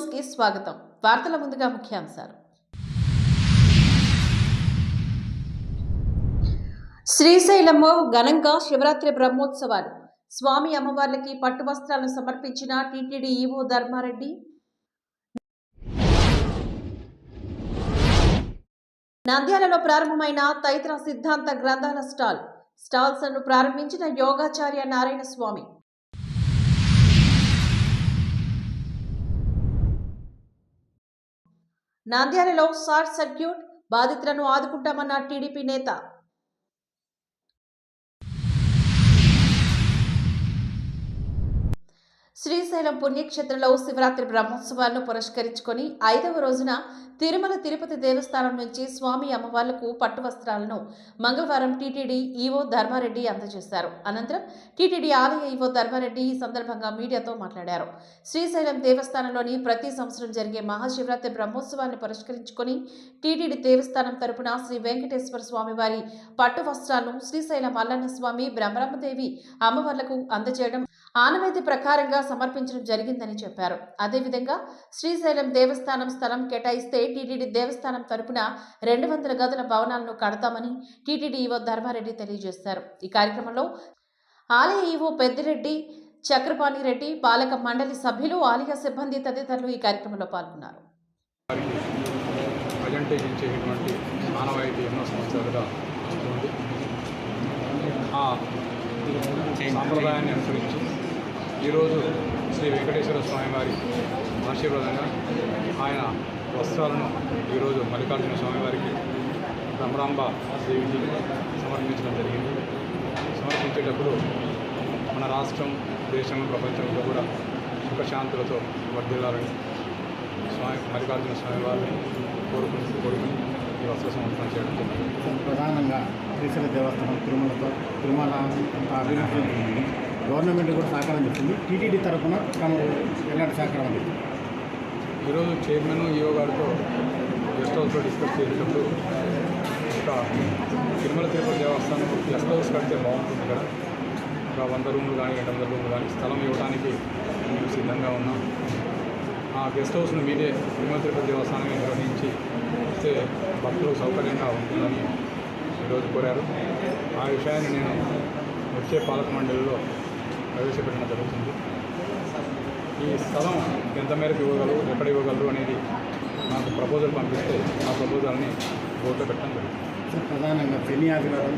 న్యూస్కి స్వాగతం. వార్తల ముందుగా ముఖ్యాంశాలు. శ్రీశైలంలో ఘనంగా శివరాత్రి బ్రహ్మోత్సవాలు. స్వామి అమ్మవార్లకి పట్టు వస్త్రాలను సమర్పించిన టీటీడీ ఈవో ధర్మారెడ్డి. నంద్యాలలో ప్రారంభమైన తైత్ర సిద్ధాంత గ్రంథాల స్టాల్. స్టాల్స్ను ప్రారంభించిన యోగాచార్య నారాయణ స్వామి నంద్యాలలో షార్ట్ సర్క్యూట్ బాధితులను ఆదుకుంటామన్న టీడీపీ నేత శ్రీశైలం పుణ్యక్షేత్రంలో శివరాత్రి బ్రహ్మోత్సవాలను పురస్కరించుకొని ఐదవ రోజున తిరుమల తిరుపతి దేవస్థానం నుంచి స్వామి అమ్మవార్లకు పట్టు వస్త్రాలను మంగళవారం టీటీడీ ఈవో ధర్మారెడ్డి అందజేశారు. అనంతరం టీటీడీ ఆలయ ఈవో ధర్మారెడ్డి ఈ సందర్భంగా మీడియాతో మాట్లాడారు. శ్రీశైలం దేవస్థానంలోని ప్రతి సంవత్సరం జరిగే మహాశివరాత్రి బ్రహ్మోత్సవాన్ని పురస్కరించుకొని టీటీడీ దేవస్థానం తరపున శ్రీ వెంకటేశ్వర స్వామి వారి పట్టు వస్త్రాలను శ్రీశైలం మల్లన్న స్వామి బ్రహ్మరమ్మదేవి అమ్మవార్లకు అందజేయడం ఆనవాయితీ ప్రకారంగా సమర్పించడం జరిగిందని చెప్పారు. అదేవిధంగా శ్రీశైలం దేవస్థానం స్థలం కేటాయిస్తే టీటీడీ దేవస్థానం తరపున రెండు వందల గదుల భవనాలను కడతామని టీటీడీ ఈవో ధర్మారెడ్డి తెలియజేశారు. ఈ కార్యక్రమంలో ఆలయ ఈవో పెద్దిరెడ్డి చక్రపాణి రెడ్డి పాలక మండలి సభ్యులు ఆలయ సిబ్బంది తదితరులు ఈ కార్యక్రమంలో పాల్గొన్నారు. ఆనవాయితీ ఎన్నో సంవత్సరాలుగా వస్తుంది. సాంప్రదాయాన్ని అనుసరించి ఈరోజు శ్రీ వెంకటేశ్వర స్వామి వారి ఆశీర్వాదంగా ఆయన వస్త్రాలను ఈరోజు మల్లికార్జున స్వామి వారికి భ్రమరాంబ దేవికి సమర్పించడం జరిగింది. సమర్పించేటప్పుడు మన రాష్ట్రం దేశం ప్రపంచంలో కూడా సుఖశాంతులతో వర్ధిల్లాలని స్వామి మల్లికార్జున స్వామి వారిని కోరుకుని కోరుకుని ఈ వస్త్ర సమర్పణ చేయడం జరిగింది. ప్రధానంగా శ్రీశైల దేవస్థానం తిరుమలతో తిరుమల అంత అభివృద్ధి గవర్నమెంట్ కూడా సహకారం చేస్తుంది. టీటీడీ తరఫున తమకు ఎలాంటి సహకారం అందిస్తుంది ఈరోజు చైర్మన్ ఈఓ గారితో గెస్ట్ హౌస్లో డిస్కస్ చేసినప్పుడు ఒక తిరుమల తిరుపతి దేవస్థానం గెస్ట్ హౌస్ కడితే బాగుంటుంది ఇక్కడ ఒక వంద రూములు కానీ రెండు వందల రూములు కానీ స్థలం ఇవ్వడానికి మేము సిద్ధంగా ఉన్నాం. ఆ గెస్ట్ హౌస్ను మీదే తిరుమల తిరుపతి దేవస్థానమే నిర్వహించి ఇస్తే భక్తులకు సౌకర్యంగా ఉంటుందని ఈరోజు కోరారు. ఆ విషయాన్ని నేను వచ్చే పాలక మండలిలో ప్రవేశపెట్టడం జరుగుతుంది. ఈ స్థలం ఎంత మేరకు ఇవ్వగలరు ఎక్కడ ఇవ్వగలరు అనేది నాకు ప్రపోజల్ పంపిస్తే ఆ ప్రపోజల్ని బోర్డులో పెట్టడం జరుగుతుంది. సార్ ప్రధానంగా శని ఆదివారం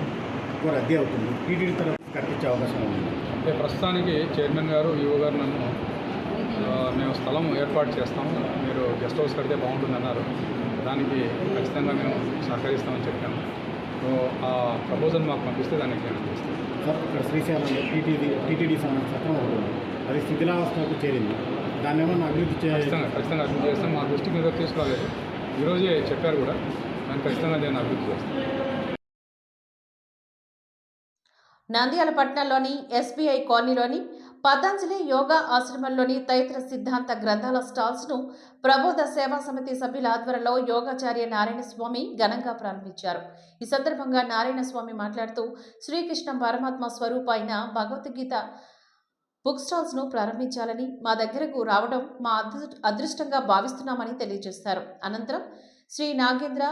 ఎక్కువ రద్దీ అవుతుంది. టీటీడీ తరఫు కట్టించే అవకాశం ఉంది. అంటే ప్రస్తుతానికి చైర్మన్ గారు ఈవో గారు నన్ను మేము స్థలం ఏర్పాటు చేస్తాము మీరు గెస్ట్ హౌస్ కడితే బాగుంటుంది అన్నారు దానికి ఖచ్చితంగా మేము సహకరిస్తామని చెప్పాము ఆ ప్రపోజల్ మాకు పంపిస్తే దానికి చేస్తాను సార్ ఇక్కడ శ్రీశైలంలో టీటీడీ టీటీడీ చట్టం ఒకటి ఉంది. అది శిథిలావస్థకు చేరింది. దాన్ని ఏమన్నా అభివృద్ధి చే ఖచ్చితంగా అభివృద్ధి చేస్తాం. మా దృష్టికి మీద తీసుకురాలేదు ఈరోజే చెప్పారు కూడా. దాన్ని ఖచ్చితంగా నేను అభివృద్ధి చేస్తాను నంద్యాల పట్టణంలోని ఎస్బీఐ కాలనీలోని పతంజలి యోగా ఆశ్రమంలోని తైత్ర సిద్ధాంత గ్రంథాల స్టాల్స్ను ప్రబోధ సేవా సమితి సభ్యుల ఆధ్వర్యంలో యోగాచార్య నారాయణ స్వామి ఘనంగా ప్రారంభించారు. ఈ సందర్భంగా నారాయణ స్వామి మాట్లాడుతూ శ్రీకృష్ణ పరమాత్మ స్వరూప అయిన భగవద్గీత బుక్ స్టాల్స్ను ప్రారంభించాలని మా దగ్గరకు రావడం మా అదృ- అదృష్టంగా భావిస్తున్నామని తెలియజేశారు. అనంతరం శ్రీ నాగేంద్ర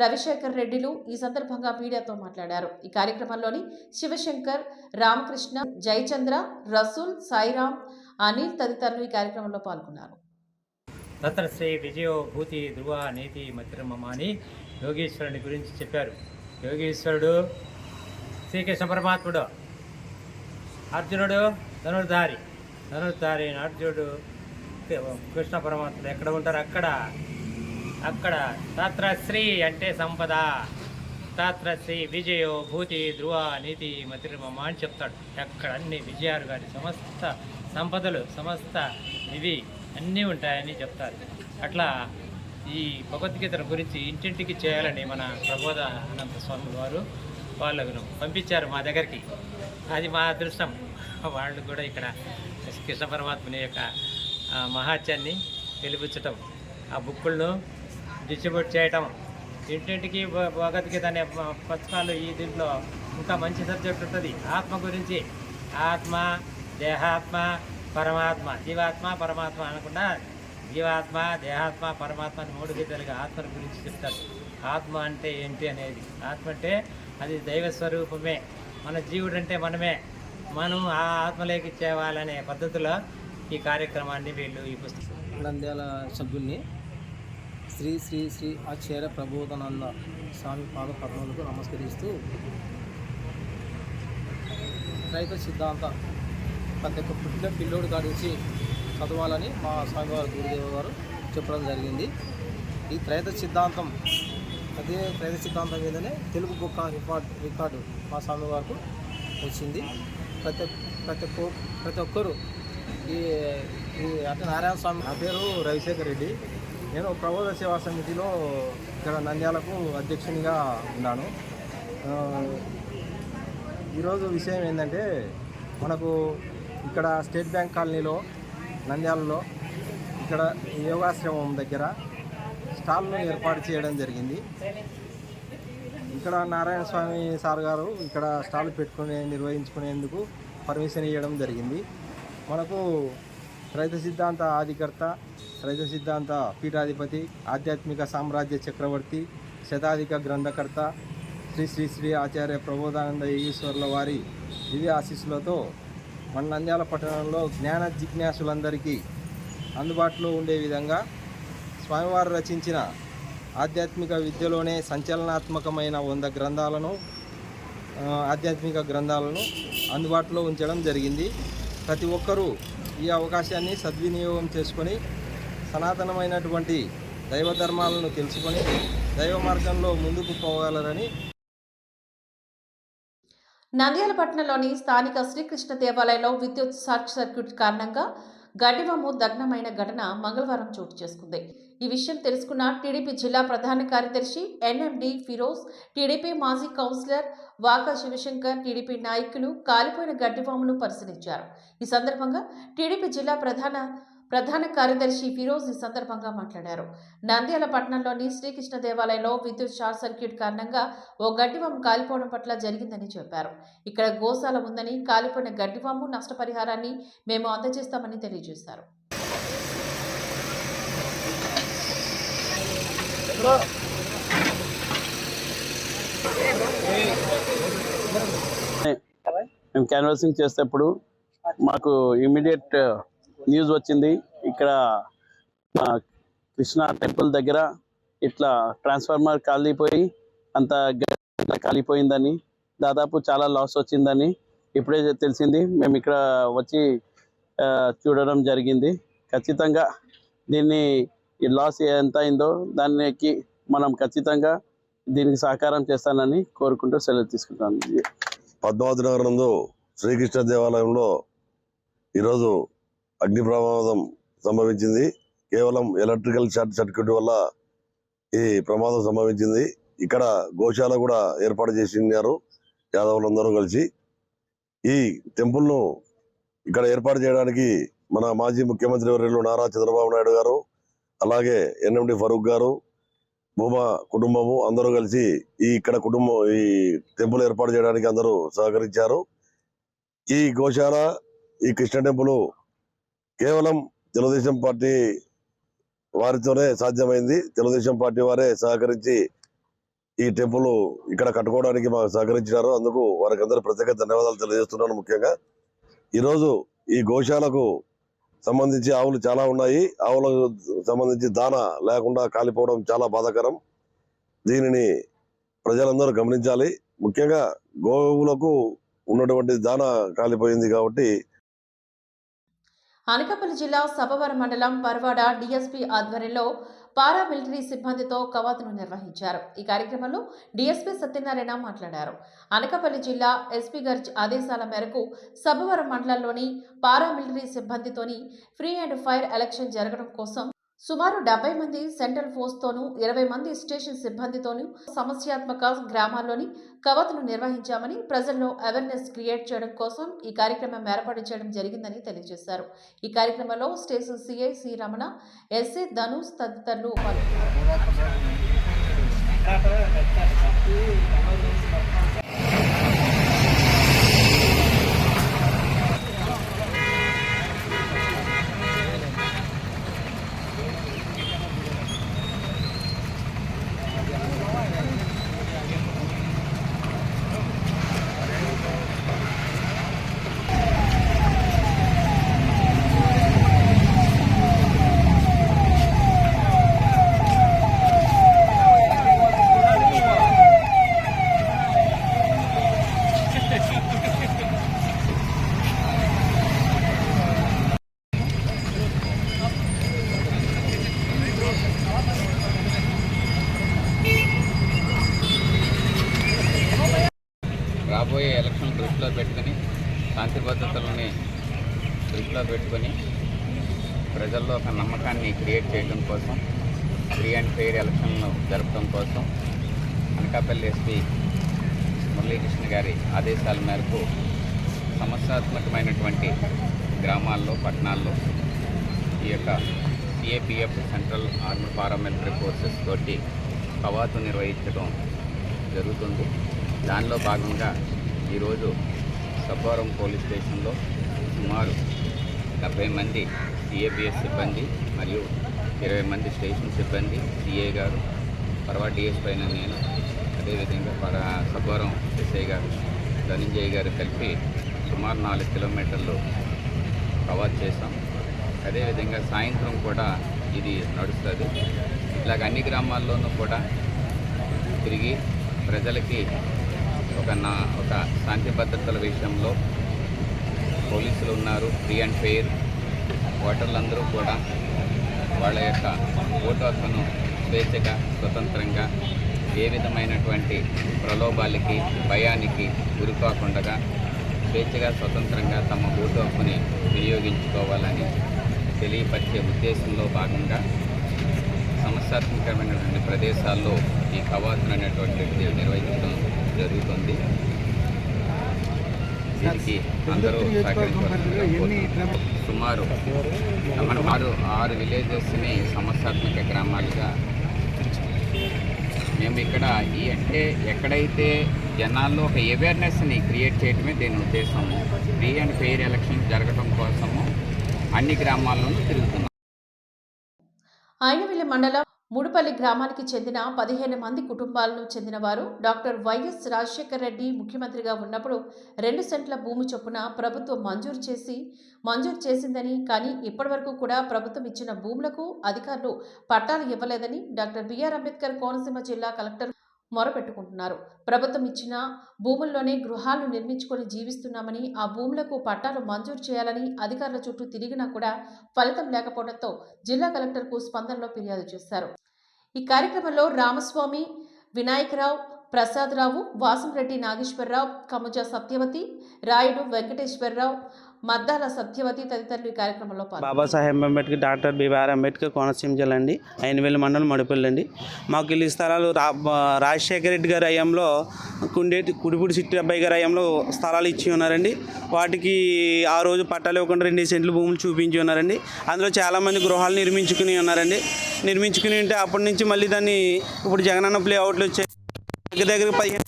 రవిశేఖర్ రెడ్డిలు ఈ సందర్భంగా మీడియాతో మాట్లాడారు. ఈ కార్యక్రమంలోని శివశంకర్ రామకృష్ణ జయచంద్ర రసూల్ సాయిరామ్ అనిల్ తదితరులు ఈ కార్యక్రమంలో పాల్గొన్నారు. తత్ర శ్రీ విజయో భూతి ధ్రువ నీతి మతిరమమ అని యోగేశ్వరుని గురించి చెప్పారు. యోగేశ్వరుడు శ్రీకృష్ణ పరమాత్ముడు అర్జునుడు ధనుర్ధారి. ధనుర్ధారి అర్జునుడు కృష్ణ పరమాత్ముడు ఎక్కడ ఉంటారు? అక్కడ అక్కడ తాత్రశ్రీ అంటే సంపద. తత్రశ్రీ విజయో భూతి ధ్రువ నీతి మతిరమమ అని చెప్తాడు. అక్కడ అన్ని విజయారు గారి సమస్త సంపదలు సమస్త ఇవి అన్నీ ఉంటాయని చెప్తారు. అట్లా ఈ భగవద్గీతల గురించి ఇంటింటికి చేయాలని మన ప్రబోధ అనంత స్వామి వారు వాళ్ళను పంపించారు మా దగ్గరికి. అది మా అదృష్టం. వాళ్ళు కూడా ఇక్కడ కృష్ణ పరమాత్మని యొక్క మహాత్యాన్ని వెలిపించటం ఆ బుక్కులను డిస్ట్రిబ్యూట్ చేయటం. ఇంటింటికి భ- భగవద్గీత అనే పుస్తకాలు ఈ దీంట్లో ఇంకా మంచి సబ్జెక్ట్ ఉంటుంది. ఆత్మ గురించి. ఆత్మ దేహాత్మ పరమాత్మ. జీవాత్మ పరమాత్మ అనకుండా జీవాత్మ దేహాత్మ పరమాత్మ అని మూడు గీతలుగా ఆత్మ గురించి చెప్తారు. ఆత్మ అంటే ఏంటి అనేది. ఆత్మ అంటే అది దైవ స్వరూపమే. మన జీవుడు అంటే మనమే. మనం ఆ ఆత్మలోకి చేవాలనే పద్ధతిలో ఈ కార్యక్రమాన్ని వీళ్ళు ఈ పుస్తకం. నంద్యాల సభ్యుల్ని శ్రీ శ్రీ శ్రీ ఆచార్య ప్రబోధనంద స్వామి పాద పద్మలకు నమస్కరిస్తూ రైతు సిద్ధాంత ప్రతి ఒక్క పుట్టిన పిల్లోడు కాడించి చదవాలని మా స్వామివారి గురుదేవ గారు చెప్పడం జరిగింది. ఈ త్రైత సిద్ధాంతం అదే త్రైత సిద్ధాంతం మీదనే తెలుగు బుక్ రికార్డ్ రికార్డు మా స్వామి వారికి వచ్చింది. ప్రతి ప్రతి ఒక్క ప్రతి ఒక్కరు ఈ ఈ అంటే నారాయణ స్వామి నా పేరు రవిశేఖర్ రెడ్డి. నేను ప్రబోధ సేవా సమితిలో ఇక్కడ నంద్యాలకు అధ్యక్షునిగా ఉన్నాను. ఈరోజు విషయం ఏంటంటే మనకు ఇక్కడ స్టేట్ బ్యాంక్ కాలనీలో నంద్యాలలో ఇక్కడ యోగాశ్రమం దగ్గర స్టాల్ను ఏర్పాటు చేయడం జరిగింది. ఇక్కడ నారాయణ స్వామి సార్ గారు ఇక్కడ స్టాల్ పెట్టుకునే నిర్వహించుకునేందుకు పర్మిషన్ ఇవ్వడం జరిగింది. మనకు రైతు సిద్ధాంత ఆదికర్త రైతు సిద్ధాంత పీఠాధిపతి ఆధ్యాత్మిక సామ్రాజ్య చక్రవర్తి శతాధిక గ్రంథకర్త శ్రీ శ్రీ శ్రీ ఆచార్య ప్రబోధానంద ఈశ్వర్ల వారి దివ్య ఆశీస్సులతో మన నంద్యాల పట్టణంలో జ్ఞాన జిజ్ఞాసులందరికీ అందుబాటులో ఉండే విధంగా స్వామివారు రచించిన ఆధ్యాత్మిక విద్యలోనే సంచలనాత్మకమైన వంద గ్రంథాలను ఆధ్యాత్మిక గ్రంథాలను అందుబాటులో ఉంచడం జరిగింది. ప్రతి ఒక్కరూ ఈ అవకాశాన్ని సద్వినియోగం చేసుకొని సనాతనమైనటువంటి దైవ ధర్మాలను తెలుసుకొని దైవ మార్గంలో ముందుకు పోగలరని నంద్యాల పట్టణంలోని స్థానిక శ్రీకృష్ణ దేవాలయంలో విద్యుత్ షార్ట్ సర్క్యూట్ కారణంగా గడ్డివాము దగ్నమైన ఘటన మంగళవారం చోటు చేసుకుంది. ఈ విషయం తెలుసుకున్న టీడీపీ జిల్లా ప్రధాన కార్యదర్శి ఎన్ఎండి ఫిరోజ్ టీడీపీ మాజీ కౌన్సిలర్ వాకా శివశంకర్ టీడీపీ నాయకులు కాలిపోయిన గడ్డివామును పరిశీలించారు. ఈ సందర్భంగా టీడీపీ జిల్లా ప్రధాన ప్రధాన కార్యదర్శి ఫిరోజ్ ఈ సందర్భంగా మాట్లాడారు. నంద్యాల పట్టణంలోని శ్రీకృష్ణ దేవాలయంలో విద్యుత్ షార్ట్ సర్క్యూట్ కారణంగా ఓ గడ్డివాము కాలిపోవడం పట్ల జరిగిందని చెప్పారు. ఇక్కడ గోశాల ఉందని కాలిపోయిన గడ్డివాము నష్టపరిహారాన్ని మేము అందజేస్తామని తెలియజేశారు. మేము క్యాన్వాసింగ్ చేసేటప్పుడు మాకు ఇమీడియట్ న్యూస్ uh, వచ్చింది. ఇక్కడ కృష్ణా టెంపుల్ దగ్గర ఇట్లా ట్రాన్స్ఫార్మర్ కాలిపోయి అంత కాలిపోయిందని దాదాపు చాలా లాస్ వచ్చిందని ఇప్పుడే తెలిసింది. మేము ఇక్కడ వచ్చి uh, చూడడం జరిగింది. ఖచ్చితంగా దీన్ని ఈ లాస్ ఎంత అయిందో దానికి మనం ఖచ్చితంగా దీనికి సహకారం చేస్తానని కోరుకుంటూ సెలవు తీసుకుంటాను. పద్మావతి నగరంలో నందు శ్రీకృష్ణ దేవాలయంలో ఈరోజు అగ్ని ప్రమాదం సంభవించింది. కేవలం ఎలక్ట్రికల్ షార్ట్ సర్క్యూట్ వల్ల ఈ ప్రమాదం సంభవించింది. ఇక్కడ గోశాల కూడా ఏర్పాటు చేసినారు. యాదవులందరూ కలిసి ఈ టెంపుల్ను ఇక్కడ ఏర్పాటు చేయడానికి మన మాజీ ముఖ్యమంత్రి వర్యులు నారా చంద్రబాబు నాయుడు గారు అలాగే ఎన్ఎండి ఫరూక్ గారు భూమా కుటుంబము అందరూ కలిసి ఈ ఇక్కడ కుటుంబం ఈ టెంపుల్ ఏర్పాటు చేయడానికి అందరూ సహకరించారు. ఈ గోశాల ఈ కృష్ణ టెంపుల్ కేవలం తెలుగుదేశం పార్టీ వారితోనే సాధ్యమైంది. తెలుగుదేశం పార్టీ వారే సహకరించి ఈ టెంపుల్ ఇక్కడ కట్టుకోవడానికి మాకు సహకరించినారు. అందుకు వారికి అందరూ ప్రత్యేక ధన్యవాదాలు తెలియజేస్తున్నాను ముఖ్యంగా. ఈరోజు ఈ గోశాలకు సంబంధించి ఆవులు చాలా ఉన్నాయి. ఆవులకు సంబంధించి దాన లేకుండా కాలిపోవడం చాలా బాధాకరం. దీనిని ప్రజలందరూ గమనించాలి. ముఖ్యంగా గోవులకు ఉన్నటువంటి దాన కాలిపోయింది కాబట్టి అనకాపల్లి జిల్లా సభవరం మండలం పర్వాడ డిఎస్పీ ఆధ్వర్యంలో పారామిలిటరీ సిబ్బందితో కవాతును నిర్వహించారు. ఈ కార్యక్రమంలో డీఎస్పీ సత్యనారాయణ మాట్లాడారు. అనకాపల్లి జిల్లా ఎస్పీ గర్జ్ ఆదేశాల మేరకు సభవరం మండలంలోని పారామిలిటరీ సిబ్బందితోని ఫ్రీ అండ్ ఫైర్ ఎలక్షన్ జరగడం కోసం సుమారు డెబ్బై మంది సెంట్రల్ ఫోర్స్తోనూ ఇరవై మంది స్టేషన్ సిబ్బందితోనూ సమస్యాత్మక గ్రామాల్లోని కవాతును నిర్వహించామని ప్రజల్లో అవేర్నెస్ క్రియేట్ చేయడం కోసం ఈ కార్యక్రమం ఏర్పాటు చేయడం జరిగిందని తెలియజేశారు. ఈ కార్యక్రమంలో station CI C Ramana SA Dhanush తదితరులు పాల్గొన్నారు. రాబోయే ఎలక్షన్ దృష్టిలో పెట్టుకుని శాంతి భద్రతలని దృష్టిలో పెట్టుకొని ప్రజల్లో ఒక నమ్మకాన్ని క్రియేట్ చేయడం కోసం ఫ్రీ అండ్ ఫెయిర్ ఎలక్షన్లు జరపడం కోసం అనకాపల్లి ఎస్పీ మురళీకృష్ణ గారి ఆదేశాల మేరకు సమస్యాత్మకమైనటువంటి గ్రామాల్లో పట్టణాల్లో ఈ యొక్క CAPF central army paramilitary forces తోటి కవాతు నిర్వహించడం జరుగుతుంది. దానిలో భాగంగా ఈరోజు సబ్బవరం పోలీస్ స్టేషన్లో సుమారు డెబ్బై మంది సిఏబిఎస్ సిబ్బంది మరియు ఇరవై మంది స్టేషన్ సిబ్బంది సిఏ గారు పర్వా డిఎస్పై నేను అదేవిధంగా పర సబ్బవరం ఎస్ఐ గారు ధనంజయ్ గారు కలిపి సుమారు నాలుగు కిలోమీటర్లు కవర్ చేశాం. అదేవిధంగా సాయంత్రం కూడా ఇది నడుస్తుంది. ఇలాగ అన్ని గ్రామాల్లోనూ కూడా తిరిగి ప్రజలకి ఒక నా ఒక శాంతి భద్రతల విషయంలో పోలీసులు ఉన్నారు ఫ్రీ అండ్ ఫెయిర్. ఓటర్లందరూ కూడా వాళ్ళ యొక్క ఓటు హక్కును స్వేచ్ఛగా స్వతంత్రంగా ఏ విధమైనటువంటి ప్రలోభాలకి భయానికి గురికాకుండా స్వేచ్ఛగా స్వతంత్రంగా తమ ఓటు హక్కుని వినియోగించుకోవాలని తెలియపరిచే ఉద్దేశంలో భాగంగా సమస్యాత్మకమైనటువంటి ప్రదేశాల్లో ఈ కవాతులు అనేటువంటిది నిర్వహించడం జరుగుతుంది. దీనికి అందరూ. సుమారు మనం ఆరు ఆరు విలేజెస్ని సమస్యాత్మక గ్రామాలుగా మేము ఇక్కడ ఈ అంటే ఎక్కడైతే జనాల్లో ఒక అవేర్నెస్ని క్రియేట్ చేయడమే దీని ఉద్దేశము. ఫ్రీ అండ్ ఫెయిర్ ఎలక్షన్ జరగడం కోసము అన్ని గ్రామాల్లోనూ తిరుగుతున్నాం. ఆయనవెల్లి మండలం ముడుపల్లి గ్రామానికి చెందిన పదిహేను మంది కుటుంబాలను చెందిన వారు డాక్టర్ వైఎస్ రాజశేఖర రెడ్డి ముఖ్యమంత్రిగా ఉన్నప్పుడు రెండు సెంట్ల భూమి చొప్పున ప్రభుత్వం మంజూరు చేసి మంజూరు చేసిందని కానీ ఇప్పటివరకు కూడా ప్రభుత్వం ఇచ్చిన భూములకు అధికారులు పట్టాలు ఇవ్వలేదని డాక్టర్ బిఆర్ అంబేద్కర్ కోనసీమ జిల్లా కలెక్టర్ మొరపెట్టుకుంటున్నారు. ప్రభుత్వం ఇచ్చిన భూముల్లోనే గృహాలు నిర్మించుకొని జీవిస్తున్నామని ఆ భూములకు పట్టాలు మంజూరు చేయాలని అధికారుల చుట్టూ తిరిగినా కూడా ఫలితం లేకపోవడంతో జిల్లా కలెక్టర్కు స్పందనలో ఫిర్యాదు చేశారు. ఈ కార్యక్రమంలో రామస్వామి వినాయకరావు ప్రసాదరావు వాసంరెడ్డి నాగేశ్వరరావు కముజ సత్యవతి రాయుడు వెంకటేశ్వరరావు మద్దాల సత్యవతి తదితరులు ఈ కార్యక్రమంలో బాబాసాహెబ్ అంబేద్కర్ డాక్టర్ బిఆర్ అంబేద్కర్ కోనసీమ జిల్లా అండి ఐనవేలు మండలం మడిపల్లండి. అండి మాకు ఇల్లు స్థలాలు రా రాజశేఖర రెడ్డి గారి హయాంలో కుండేటి కుడిపూడి సిట్టి అబ్బాయి గారి హయాంలో స్థలాలు ఇచ్చి ఉన్నారండి. వాటికి ఆ రోజు పట్టాలు ఇవ్వకుండా రెండు సెంట్లు భూములు చూపించి ఉన్నారండి. అందులో చాలామంది గృహాలు నిర్మించుకుని ఉన్నారండి. నిర్మించుకుని ఉంటే అప్పటి నుంచి మళ్ళీ దాన్ని ఇప్పుడు జగనన్న ప్లే అవుట్లు వచ్చాయి. దగ్గర దగ్గర పదిహేను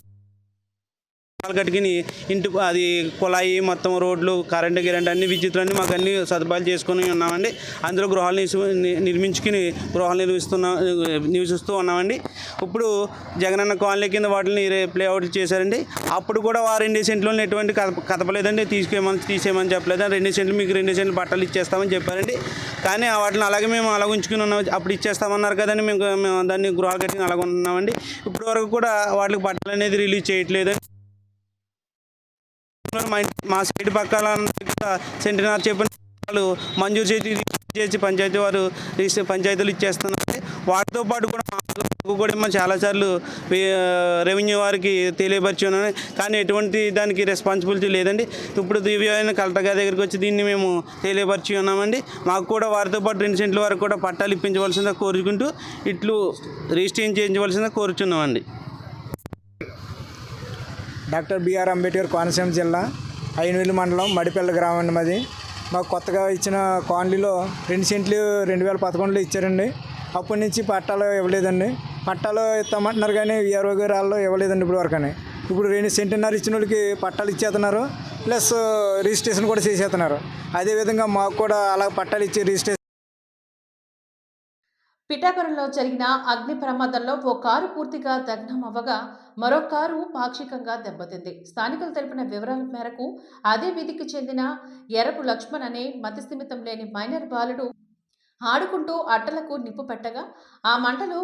కట్టుకుని ఇంటి అది కుళాయి మొత్తం రోడ్లు కరెంటు గిరెంట్ అన్ని విద్యుత్లు మాకు అన్ని సదుపాయాలు చేసుకుని ఉన్నామండి. అందులో గృహాలు ని- నిర్మించుకుని గృహాలు నిర్మిస్తున్నా నివసిస్తూ ఉన్నామండి. ఇప్పుడు జగనన్న కాలనీ కింద వాటిని ప్లే అవుట్ చేశారండి. అప్పుడు కూడా వారు రెండు సెంట్లు ఎటువంటి కదపలేదండి. తీసుకేమని తీసేయమని చెప్పలేదు. రెండు సెంట్లు మీకు రెండు సెంట్లు బట్టలు ఇచ్చేస్తామని చెప్పారండి. కానీ వాటిని అలాగే మేము అలాగ ఉంచుకుని ఉన్నాం. అప్పుడు ఇచ్చేస్తామన్నారు కదండి. మేము మేము దాన్ని గృహాలు కట్టిన అలాగ ఉన్నామండి ఇప్పటివరకు కూడా వాటికి బట్టలు అనేది రిలీజ్ చేయట్లేదు మా మా సైడ్ పక్కల సెంటినార్ చెప్పిన వాళ్ళు మంజూరు చేసి చేసి పంచాయతీ వారు రిజిస్టర్ పంచాయతీలు ఇచ్చేస్తున్నారు. వాటితో పాటు కూడా మాకు కూడా మేము చాలాసార్లు రెవెన్యూ వారికి తెలియపరిచి ఉన్నాను కానీ ఎటువంటి దానికి రెస్పాన్సిబిలిటీ లేదండి. ఇప్పుడు దివ్యమైన కలెక్టర్ గారి దగ్గరికి వచ్చి దీన్ని మేము తెలియపరిచి ఉన్నామండి. మాకు కూడా వారితో పాటు రెండు సెంట్ల వరకు కూడా పట్టాలు ఇప్పించవలసిందిగా కోరుకుంటూ ఇట్లు రిజిస్ట్రేషన్ చేయించవలసిందిగా కోరుచున్నామండి. డాక్టర్ బిఆర్ అంబేద్కర్ కోనసీమ జిల్లా ఐనవేలు మండలం మడిపల్లి గ్రామం అండి మాది. మాకు కొత్తగా ఇచ్చిన కాలనీలో రెండు సెంట్లు రెండు వేల పదకొండులో ఇచ్చారండి. అప్పటి నుంచి పట్టాలు ఇవ్వలేదండి. పట్టాలు ఇస్తామంటున్నారు కానీ వీఆర్ఓ గారు వాళ్ళు ఇవ్వలేదండి ఇప్పుడు వరకని ఇప్పుడు రెండు సెంటున్నర ఇచ్చిన వాళ్ళకి పట్టాలు ఇచ్చేస్తున్నారు. ప్లస్ రిజిస్ట్రేషన్ కూడా చేసేస్తున్నారు. అదేవిధంగా మాకు కూడా అలా పట్టాలు ఇచ్చి రిజిస్ట్రేషన్ పిఠాపురంలో జరిగిన అగ్ని ప్రమాదంలో ఓ కారు పూర్తిగా దగ్నం అవ్వగా మరో కారు పాక్షికంగా దెబ్బతింది. స్థానికులు తెలిపిన వివరాల మేరకు అదే వీధికి చెందిన ఎరపు లక్ష్మణ్ అనే మతిస్థిమితం లేని మైనర్ బాలుడు ఆడుకుంటూ అట్టలకు నిప్పు పెట్టగా ఆ మంటలు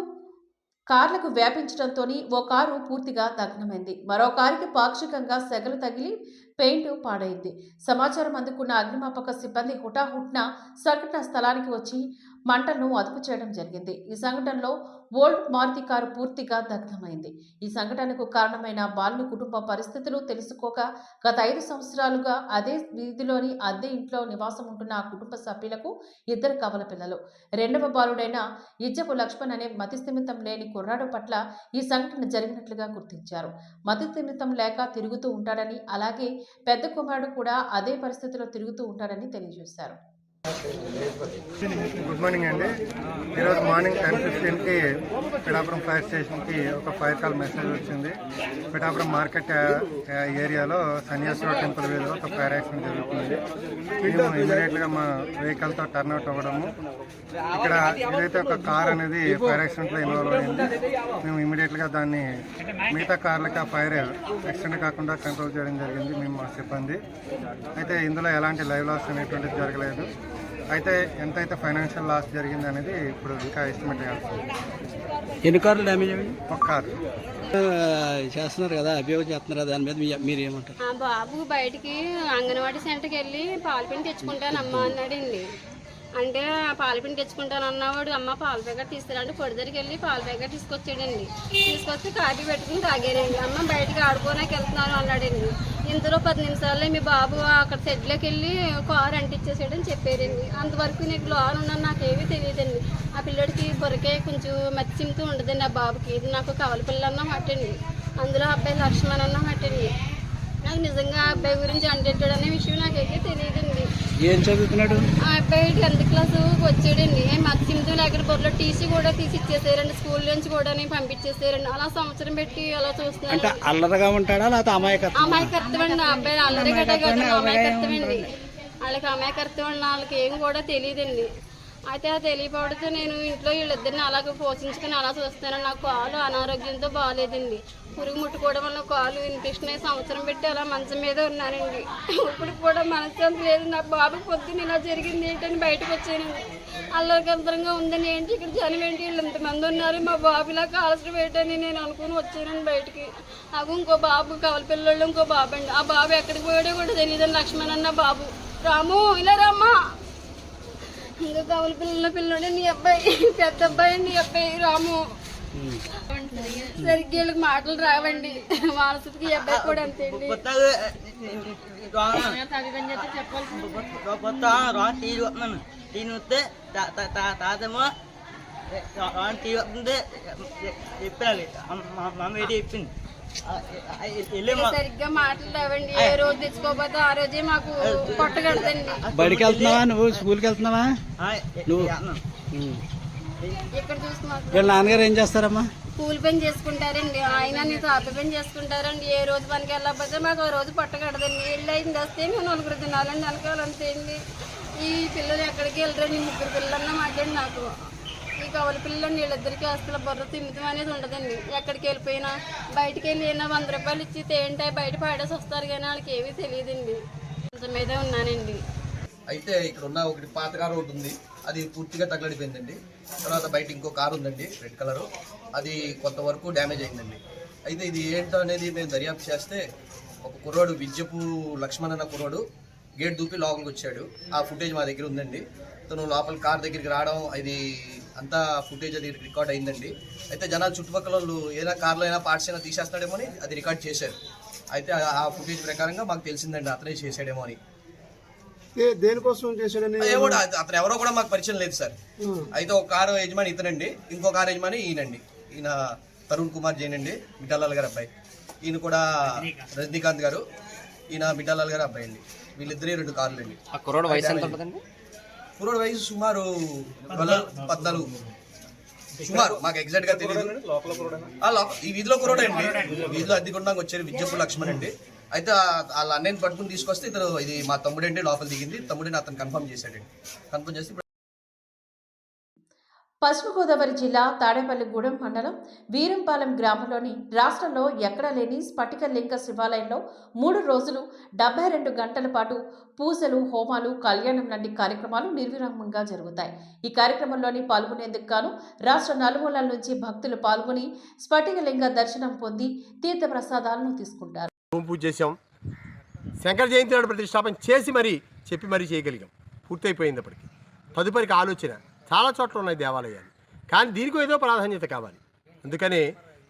కార్లకు వ్యాపించడంతో ఓ కారు పూర్తిగా దగ్నమైంది మరో కారుకి పాక్షికంగా సెగలు తగిలి పెయింట్ పాడైంది. సమాచారం అందుకున్న అగ్నిమాపక సిబ్బంది హుటాహుట్న సంఘటన స్థలానికి వచ్చి మంటలను అదుపు చేయడం జరిగింది. ఈ సంఘటనలో ఓల్డ్ మారుతి కారు పూర్తిగా దగ్ధమైంది. ఈ సంఘటనకు కారణమైన బాలుని కుటుంబ పరిస్థితులు తెలుసుకోక గత ఐదు సంవత్సరాలుగా అదే వీధిలోని అద్దె ఇంట్లో నివాసం ఉంటున్న ఆ కుటుంబ సభ్యులకు ఇద్దరు కవల పిల్లలు. రెండవ బాలుడైన ఇజ్జపు లక్ష్మణ్ అనే మతిస్థిమితం లేని కుర్రాడు పట్ల ఈ సంఘటన జరిగినట్లుగా గుర్తించారు. మతిస్థిమితం లేక తిరుగుతూ ఉంటాడని అలాగే పెద్ద కుమారుడు కూడా అదే పరిస్థితిలో తిరుగుతూ ఉంటాడని తెలియజేశారు. గుడ్ మార్నింగ్ అండి. ఈరోజు మార్నింగ్ టెన్ ఫిఫ్టీన్కి పిఠాపురం ఫైర్ స్టేషన్కి ఒక ఫైర్ కాల్ మెసేజ్ వచ్చింది. పిఠాపురం మార్కెట్ ఏరియాలో సన్యాసరావు టెంపుల్ వీధిలో ఒక ఫైర్ యాక్సిడెంట్ జరుగుతుంది. మేము ఇమీడియట్గా మా వెహికల్తో టర్న్అవుట్ అవ్వడము. ఇక్కడ ఏదైతే ఒక కార్ అనేది ఫైర్ యాక్సిడెంట్లో ఇన్వాల్వ్ అయింది మేము ఇమీడియట్గా దాన్ని మిగతా కార్లకి ఆ ఫైర్ యాక్సిడెంట్ కాకుండా కంట్రోల్ చేయడం జరిగింది మేము మా సిబ్బంది. అయితే ఇందులో ఎలాంటి లైవ్ లాస్ అనేటువంటిది జరగలేదు. అయితే ఎంతైతే ఫైనాన్షియల్ లాస్ జరిగింది అనేది ఇప్పుడు ఇంకా ఎస్టిమేట్ చేయాల్సింది ఎన్ని కార్లు డ్యామేజ్ అయ్యి ఒక కార్. చేస్తున్నారు కదా అభియోగం చేస్తున్నారు కదా దాని మీద మీరు ఏమంటారు? ఆ బాబు బయటికి అంగన్వాడీ సెంటర్కి వెళ్ళి పాలపిండి తెచ్చుకుంటానమ్మా అన్నాడండి. అంటే ఆ పాలపిండి తెచ్చుకుంటాను అన్నవాడు అమ్మ పాల ప్యాకెట్ తీసుకురంటే పొడి దగ్గరికి వెళ్ళి పాల ప్యాకెట్ తీసుకొచ్చాడండి. తీసుకొచ్చి కాఫీ పెట్టుకుని తాగాడండి. అమ్మ బయటికి ఆడుకోనాకి వెళ్తున్నాను అన్నాడండి. ఇంతలో పది నిమిషాల్లో మీ బాబు అక్కడ షెడ్లోకి వెళ్ళి కారు అంటించేసాడని చెప్పారండి. అంతవరకు నీకు లోన్ ఉన్నాను నాకేమీ తెలియదండి. ఆ పిల్లడికి బొరకే కొంచెం మత్స్యంతో ఉండదండి ఆ బాబుకి. ఇది నాకు కవల పిల్లన్న మట్టండి అందులో అబ్బాయి లక్ష్మణ్ అన్న మట్టండి నాకు నిజంగా ఆ అబ్బాయి గురించి అంటెట్టాడు అనే విషయం నాకైతే తెలియదండి. ఏం చదువుతున్నాడు? ఆ అబ్బాయి టెన్త్ క్లాస్ వచ్చాడండి. మత్తి చింతలు అక్కడ బొర్రలో టీసీ కూడా తీసి ఇచ్చేసారండి. స్కూల్ నుంచి కూడా పంపించేసారండి. అలా సంవత్సరం పెట్టి అలా అంటే చూస్తున్నాను అల్లరగా ఉంటాడా? లేకపోతే అమాయకత్వం అమాయకత్వం అండి. ఆ అబ్బాయి అల్లరి కదా అమాయకత్వం అండి. వాళ్ళకి అమాయకత్వం అండి వాళ్ళకి ఏం కూడా తెలియదండి. అయితే ఆ తెలియపడితే నేను ఇంట్లో వీళ్ళిద్దరిని అలాగే పోషించుకుని అలా చూస్తాను నాకు కాలు అనారోగ్యంతో బాగాలేదండి. పురుగు ముట్టుకోవడం వల్ల కాలు ఇన్ఫెక్షన్ అయ్యి సంవత్సరం పెట్టి అలా మంచం మీద ఉన్నానండి. ఇప్పుడు కూడా మనశ్శాంతి లేదు. నా బాబు పొద్దున్న ఇలా జరిగింది ఏంటని బయటకు వచ్చానండి అల్లరికంతరంగా ఉందని ఏంటి? ఇక్కడ జనం ఏంటి? వీళ్ళు ఇంతమంది ఉన్నారు. మా బాబు ఇలా కాల్చడం ఏంటని నేను అనుకుని వచ్చానండి బయటికి. నాకు ఇంకో బాబు కవల పిల్లలు ఇంకో బాబు అండి ఆ బాబు ఎక్కడికి పోయాడో కూడా తెలియదు లక్ష్మణ్ అన్న బాబు. రాము ఇలా రామ్మా. ఇంకా కవల పిల్లల పిల్లడు నీ అబ్బాయి పెద్ద అబ్బాయి నీ అబ్బాయి రాము. సరిగ్గా వీళ్ళకి మాటలు రావండి. మానసికి అబ్బాయి కూడా అంతే వస్తే తాతేమో వస్తుంది. చెప్పాలి. మమ్మీ చెప్పింది. సరిగ్గా మాటలు రావండి. ఏ రోజు తెచ్చుకోకపోతే ఆ రోజే మాకు కొట్టగడదండి బడికి వెళ్తున్నావా? నువ్వు స్కూల్కి వెళ్తున్నావా? నువ్వు వీళ్ళ నాన్నగారు ఏం చేస్తారమ్మా? కూలి పని చేసుకుంటారండి. ఆయన తాపి పని చేసుకుంటారండి. ఏ రోజు పనికి వెళ్ళకపోతే మాకు ఆ రోజు పట్టకడదండి ఇల్లు అయింది వస్తే మేము నలుగురు తినాలండి. వెనకాల అంతే అండి. ఈ పిల్లలు ఎక్కడికి వెళ్ళరండి? ముగ్గురు పిల్లలన్నా మాట్లాడి నాకు. ఈ కవల పిల్లలు వీళ్ళిద్దరికి అసలు బుర్ర తిమ్మితం అనేది ఉండదండి. ఎక్కడికి వెళ్ళిపోయినా బయటికి వెళ్ళి ఏమైనా వంద రూపాయలు ఇచ్చి తేంటే బయట పాడేసి వస్తారు కానీ వాళ్ళకి ఏమీ తెలియదండి. కొంచెం మీదే ఉన్నానండి. అయితే ఇక్కడ ఉన్న ఒకటి పాత కారు ఒకటి ఉంది. అది పూర్తిగా తగలడిపోయిందండి. తర్వాత బయట ఇంకో కారు ఉందండి రెడ్ కలరు. అది కొంత వరకు డ్యామేజ్ అయిందండి. అయితే ఇది ఏంటో అనేది మేము దర్యాప్తు చేస్తే ఒక కుర్రాడు విద్యపు లక్ష్మణ్ అన్న కుర్రాడు గేట్ దూపి లోపలికి వచ్చాడు. ఆ ఫుటేజ్ మా దగ్గర ఉందండి. తను లోపల కార్ దగ్గరికి రావడం ఇది అంతా ఫుటేజ్ అది రికార్డ్ అయిందండి. అయితే జనాలు చుట్టుపక్కల వాళ్ళు ఏదైనా కార్లో అయినా పార్ట్స్ అయినా తీసేస్తాడేమో అని అది రికార్డ్ చేశారు. అయితే ఆ ఫుటేజ్ ప్రకారంగా మాకు తెలిసిందండి అతనే చేశాడేమో అని. దేనికోసం చేశాడని అతను ఎవరో కూడా మాకు పరిచయం లేదు సార్. అయితే ఒక కారు యజమాని ఇతనండి. ఇంకో కారు యజమాని ఈయనండి. ఈయన తరుణ్ కుమార్ జైన్ అండి మిఠాలాల్ గారు అబ్బాయి. ఈయన కూడా రజనీకాంత్. గారు. ఈయన మిఠాలాల్ గారు అబ్బాయి అండి. వీళ్ళిద్దరే రెండు కార్లు అండి. ఆ కుర్రోడు వయసు ఎంత ఉంటుందండి? కుర్రోడు వయసు సుమారు పద్నాలుగు పద్నాలుగు. సుమారు మాకు ఎగ్జాక్ట్గా తెలియదు ఈ వీధిలో కుర్రోడే అండి. వీధిలో అద్దెకుండానికి వచ్చారు విద్యపు లక్ష్మణ్ అండి. అయితే వాళ్ళ అన్నయ్యని పట్టుకుని తీసుకొస్తే ఇతను ఇది మా తమ్ముడు లోపల దిగింది. తమ్ముడిని అతను కన్ఫర్మ్ చేశాడండి కన్ఫర్మ్ చేసి పశ్చిమ గోదావరి జిల్లా తాడేపల్లిగూడెం మండలం వీరంపాలెం గ్రామంలోని రాష్ట్రంలో ఎక్కడా లేని స్ఫటిక లింగ శివాలయంలో మూడు రోజులు డెబ్బై రెండు గంటల పాటు పూజలు హోమాలు కళ్యాణం లాంటి కార్యక్రమాలు నిర్విరామంగా జరుగుతాయి. ఈ కార్యక్రమంలోని పాల్గొనేందుకు గాను రాష్ట్ర నలుమూలల నుంచి భక్తులు పాల్గొని స్ఫటిక లింగ దర్శనం పొంది తీర్థ ప్రసాదాలను తీసుకుంటారు. భూమి పూజ చేసాం శంకర జయంతి నాడు ప్రతిష్టాపన చేసి మరీ చెప్పి మరీ చేయగలిగాం. పూర్తయిపోయింది అప్పటికి. తదుపరికి ఆలోచన చాలా చోట్ల ఉన్నాయి దేవాలయాలు. కానీ దీనికి ఏదో ప్రాధాన్యత కావాలి. అందుకనే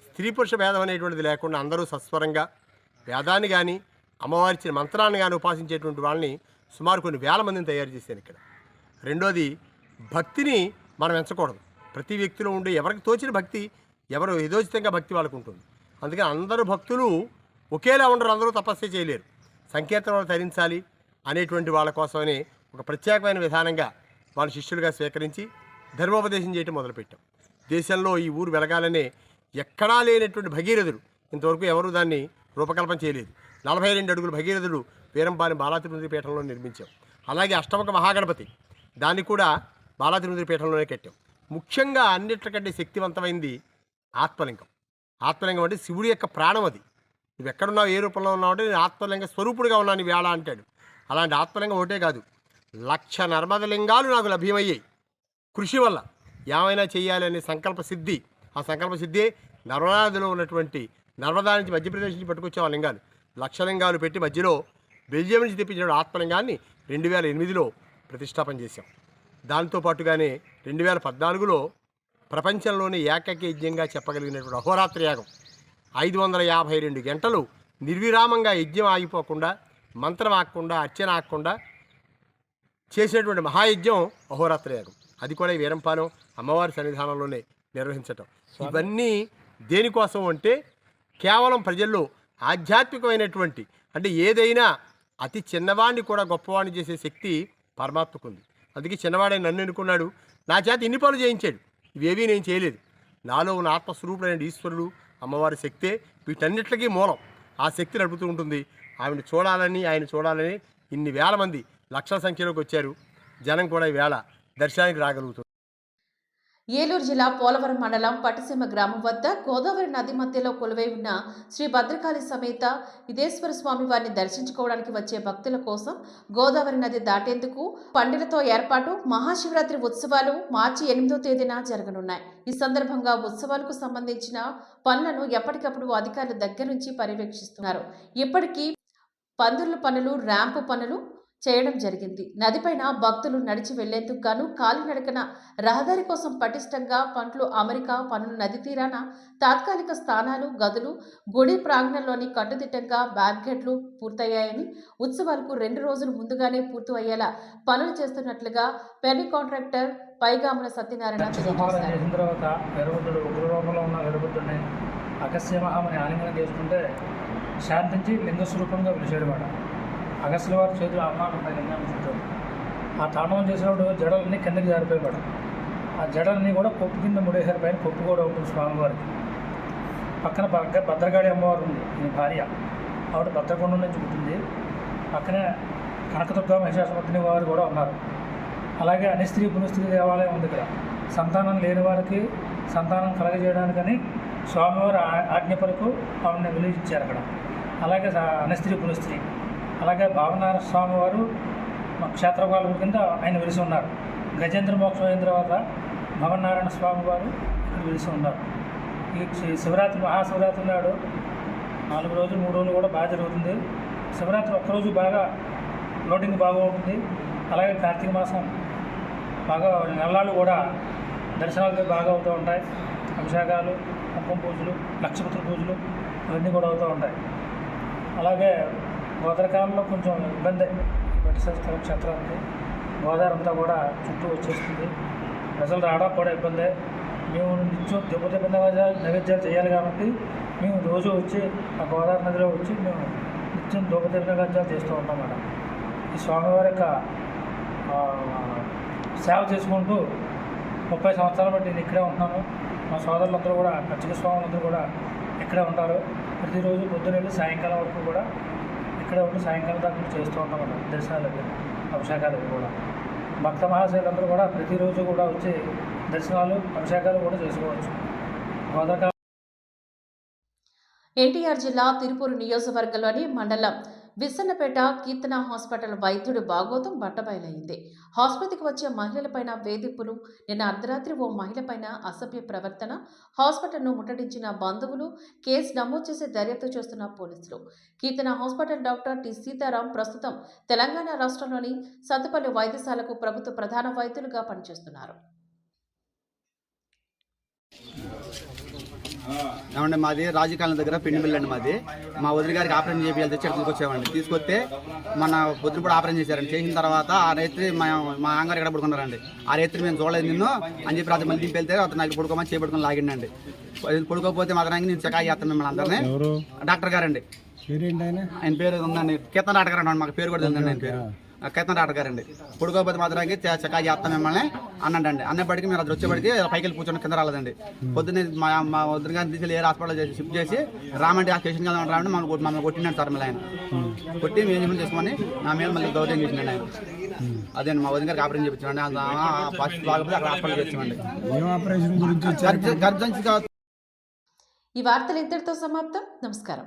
స్త్రీ పురుష భేదం అనేటువంటిది లేకుండా అందరూ సస్వరంగా వేదాన్ని కానీ అమ్మవారిచిన మంత్రాన్ని కానీ ఉపాసించేటువంటి వాళ్ళని సుమారు కొన్ని వేల మందిని తయారు చేశాను ఇక్కడ. రెండోది భక్తిని మనం ఎంచకూడదు. ప్రతి వ్యక్తిలో ఉండే ఎవరికి తోచిన భక్తి ఎవరు యథోచితంగా భక్తి వాళ్ళకు ఉంటుంది. అందుకని అందరూ భక్తులు ఒకేలా ఉండరు అందరూ తపస్సు చేయలేరు. సంకీర్తనలు ధరించాలి అనేటువంటి వాళ్ళ కోసమని ఒక ప్రత్యేకమైన విధానంగా వాళ్ళ శిష్యులుగా స్వీకరించి ధర్మోపదేశం చేయటం మొదలుపెట్టాం. దేశంలో ఈ ఊరు వెలగాలనే ఎక్కడా లేనటువంటి భగీరథుడు ఇంతవరకు ఎవరూ దాన్ని రూపకల్పన చేయలేదు. నలభై రెండు అడుగుల భగీరథుడు వీరంపాని బాలాతిరుమతి పీఠంలో నిర్మించాం. అలాగే అష్టమక మహాగణపతి దాన్ని కూడా బాలాతిరుమతి పీఠంలోనే కట్టాం. ముఖ్యంగా అన్నిటికంటే శక్తివంతమైంది ఆత్మలింగం. ఆత్మలింగం అంటే శివుడి యొక్క ప్రాణం అది. నువ్వు ఎక్కడున్నావు ఏ రూపంలో ఉన్నావు అంటే నేను ఆత్మలింగ స్వరూపుడిగా ఉన్నాను ఈ వేళ అంటాడు. అలాంటి ఆత్మలింగం ఒకటే కాదు లక్ష నర్మదలింగాలు నాకు లభ్యమయ్యాయి. కృషి వల్ల ఏమైనా చేయాలనే సంకల్ప సిద్ధి ఆ సంకల్ప సిద్ధి నర్మదాదిలో ఉన్నటువంటి నర్మదా నుంచి మధ్యప్రదేశ్ నుంచి పట్టుకొచ్చే ఆ లింగాలు. లక్ష లింగాలు పెట్టి మధ్యలో బెల్జియం నుంచి తెప్పించిన ఆత్మలింగాన్ని రెండు వేల ఎనిమిదిలో ప్రతిష్టాపన చేశాం. దాంతో పాటుగానే రెండు వేల పద్నాలుగులో ప్రపంచంలోనే ఏకైక యజ్ఞంగా చెప్పగలిగినటువంటి అహోరాత్రి యాగం ఐదు వందల యాభై రెండు గంటలు నిర్విరామంగా యజ్ఞం ఆగిపోకుండా మంత్రం ఆగకుండా అర్చన ఆగకుండా చేసినటువంటి మహాయజ్ఞం అహోరాత్ర యాగం అది కూడా ఈ వీరంపాలెం అమ్మవారి సన్నిధానంలోనే నిర్వహించటం. ఇవన్నీ దేనికోసం అంటే కేవలం ప్రజల్లో ఆధ్యాత్మికమైనటువంటి అంటే ఏదైనా అతి చిన్నవాడిని కూడా గొప్పవాడిని చేసే శక్తి పరమాత్మకు ఉంది. అందుకే చిన్నవాడే నన్ను ఎన్నుకున్నాడు. నా చేత ఇన్ని పనులు చేయించాడు. ఇవేవీ నేను చేయలేదు. నాలో ఉన్న ఆత్మస్వరూపుడైన ఈశ్వరుడు అమ్మవారి శక్తే వీటన్నిటికీ మూలం. ఆ శక్తి నడుపుతూ ఉంటుంది. ఆమెను చూడాలని ఆయన చూడాలని ఇన్ని వేల మంది లక్షల సంఖ్యలోకి వచ్చారు. జనం కూడా ఈ వేళ దర్శనానికి రాగలుగుతుంది ఏలూరు జిల్లా పోలవరం మండలం పట్టిసీమ గ్రామం వద్ద గోదావరి నది మధ్యలో కొలువై ఉన్న శ్రీ భద్రకాళి సమేత ఇదేశ్వర స్వామి వారిని దర్శించుకోవడానికి వచ్చే భక్తుల కోసం గోదావరి నది దాటేందుకు పండులతో ఏర్పాటు మహాశివరాత్రి ఉత్సవాలు మార్చి ఎనిమిదో తేదీన జరగనున్నాయి. ఈ సందర్భంగా ఉత్సవాలకు సంబంధించిన పనులను ఎప్పటికప్పుడు అధికారుల దగ్గర నుంచి పర్యవేక్షిస్తున్నారు. ఇప్పటికీ పందిర్ల పనులు ర్యాంపు పనులు చేయడం జరిగింది. నదిపైన భక్తులు నడిచి వెళ్ళేందుకు గాను కాలినడకన రహదారి కోసం పటిష్టంగా పంటలు అమెరిక పనులు నది తీరాన తాత్కాలిక స్థానాలు గదులు గుడి ప్రాంగణంలోని కట్టుదిట్టంగా బ్యారికేడ్లు పూర్తయ్యాయని ఉత్సవాలకు రెండు రోజులు ముందుగానే పూర్తి అయ్యేలా పనులు చేస్తున్నట్లుగా పెళ్ళి కాంట్రాక్టర్ పైగాముల సత్యనారాయణ ఆలింగనం చేసుకుంటే శాంతించి లింగ స్వరూపంగా పిలిచాడు అగస్ల వారి చేతులు అమ్మాలు ఉన్నాయి లింగాన్ని ఆ తాండవం చేసినప్పుడు జడలన్నీ కిందకి జారిపోయాడు ఆ జడలన్నీ కూడా కొప్పు కింద ముడేశారు. పైన కొప్పు కూడా ఉంటుంది స్వామివారికి. పక్కన భద్ర భద్రగాడి అమ్మవారు ఉంది. ఈ భార్య. ఆవిడ భద్రకొండ నుంచి పుట్టింది. పక్కనే కనకదుర్గ మహిషాసుమర్దిని వారు కూడా ఉన్నారు. అలాగే అనిస్త్రీ పునిస్త్రీ దేవాలయం ఉంది ఇక్కడ. సంతానం లేని వారికి సంతానం కలగజేయడానికని స్వామివారు ఆ- ఆజ్ఞ పరకు ఆవిడని ఇచ్చారు అక్కడ. అలాగే అనిస్త్రీ పునిస్త్రీ అలాగే భావనారాయణ స్వామి వారు క్షేత్రపాలకుల కింద ఆయన వెలిసి ఉన్నారు. గజేంద్ర మోక్షం అయిన తర్వాత భవనారాయణ స్వామి వారు ఇక్కడ వెలిసి ఉన్నారు. ఈ శివరాత్రి మహాశివరాత్రి నాడు నాలుగు రోజులు మూడు రోజులు కూడా బాగా జరుగుతుంది. శివరాత్రి ఒక్కరోజు బాగా లోటింగ్ బాగా ఉంటుంది. అలాగే కార్తీక మాసం బాగా నెలలు కూడా దర్శనాలు బాగా అవుతూ ఉంటాయి. అభిషేకాలు కుంకుమ పూజలు లక్షపత్ర పూజలు ఇవన్నీ కూడా అవుతూ ఉంటాయి. అలాగే గోదావరికాలంలో కొంచెం ఇబ్బంది. పట్టిసేస్తారు క్షేత్రానికి గోదావరి అంతా కూడా చుట్టూ వచ్చేస్తుంది. ప్రజలు రావడం కూడా ఇబ్బందే. మేము నిత్యం తిరుపతి నైవేద్యాలు చేయాలి కాబట్టి మేము రోజు వచ్చి ఆ గోదావరి నదిలో వచ్చి మేము నిత్యం తిరుపతి నైవేద్యాలు చేస్తూ ఉంటాం మేడం. ఈ స్వామివారి యొక్క సేవ చేసుకుంటూ ముప్పై సంవత్సరాలు బట్టి నేను ఇక్కడే ఉంటున్నాను. మా సోదరులందరూ కూడా పచ్చిక స్వాములందరూ కూడా ఇక్కడే ఉంటారు. ప్రతిరోజు పొద్దున సాయంకాలం వరకు కూడా రాత్రి ఒకటి సాయంకాలం దాకా చేస్తూ ఉంటాం అన్నమాట. దర్శనాలకి అభిషేకాలకి కూడా. భక్త మహాశైలందరూ కూడా ప్రతిరోజు కూడా వచ్చి దర్శనాలు అభిషేకాలు కూడా చేసుకోవచ్చు. గోదావరి ఎన్టీఆర్ జిల్లా తిరుపూరు నియోజకవర్గంలోని మండలం విసన్నపేట కీర్తన హాస్పిటల్ వైద్యుడు బాగోతం బట్టబయలైంది. హాస్పిటల్కి వచ్చే మహిళలపైన వేధింపులు నిన్న అర్ధరాత్రి ఓ మహిళపైన అసభ్య ప్రవర్తన హాస్పిటల్ను ముట్టడించిన బంధువులు కేసు నమోదు చేసి దర్యాప్తు చేస్తున్న పోలీసులు. Keerthana hospital doctor T Sitaram ప్రస్తుతం తెలంగాణ రాష్ట్రంలోని సత్తుపల్లి వైద్యశాలకు ప్రభుత్వ ప్రధాన వైద్యులుగా పనిచేస్తున్నారు. ఏమంటే మాది రాజకాలం దగ్గర పెండిమిల్లి అండి మాది. మా వదిలి గారికి ఆపరేషన్ చేయాలి ఇక్కడ తీసుకొచ్చామండి తీసుకొస్తే మన పొద్దున కూడా ఆపరేషన్ చేశారండి. చేసిన తర్వాత ఆ రైతు మా మా ఆంగారు ఇక్కడ పడుకున్నారండి? ఆ రైతు మేము చూడలేదు నిన్ను అని చెప్పి అతను మళ్ళీ దింపి వెళ్తే అతను నాకు పడుకోమని చేపడుకుని లాగిండండి. పడుకోకపోతే మాత్రానికి నేను చెకాయి చేస్తాను మిమ్మల్ని అందరినీ. డాక్టర్ గారండి. ఆయన? పేరు ఉందండి. కీర్తన డాక్టర్ గారు మాకు పేరు కూడా తెలియదండి ఆయన పేరు. ఆ కీర్తన డాక్టర్ గారండి పడుకోకపోతే మాత్రానికి చెకాయి చేస్తాం మిమ్మల్ని అన్నాడండి. అన్నప్పటికీ మీరు అది వచ్చేప్పటికి పైకి వెళ్ళి కూర్చొని కింద రాలేదండి. పొద్దున్నే మా మా వద్దు గారిని తీసుకెళ్ళి ఏ హాస్పిటల్ చేసి షిఫ్ట్ చేసి రామండి ఆ స్టేషన్కి వెళ్దాం రామండి మమ్మల్ని కొట్టి- మమ్మల్ని కొట్టినాడు సార్ మళ్ళీ ఆయన. కొట్టి మేము ఏం చేసుకొని నా మీద మళ్ళీ దౌర్యం చేసినాడు ఆయన. అదే మా వదిన గారికి ఆపరేషన్ చేయించామండి ఫస్ట్ బాగపోతే అక్కడ హాస్పిటల్ చేసామండి ఈ వార్తలు ఇంతటితో సమాప్తం. నమస్కారం.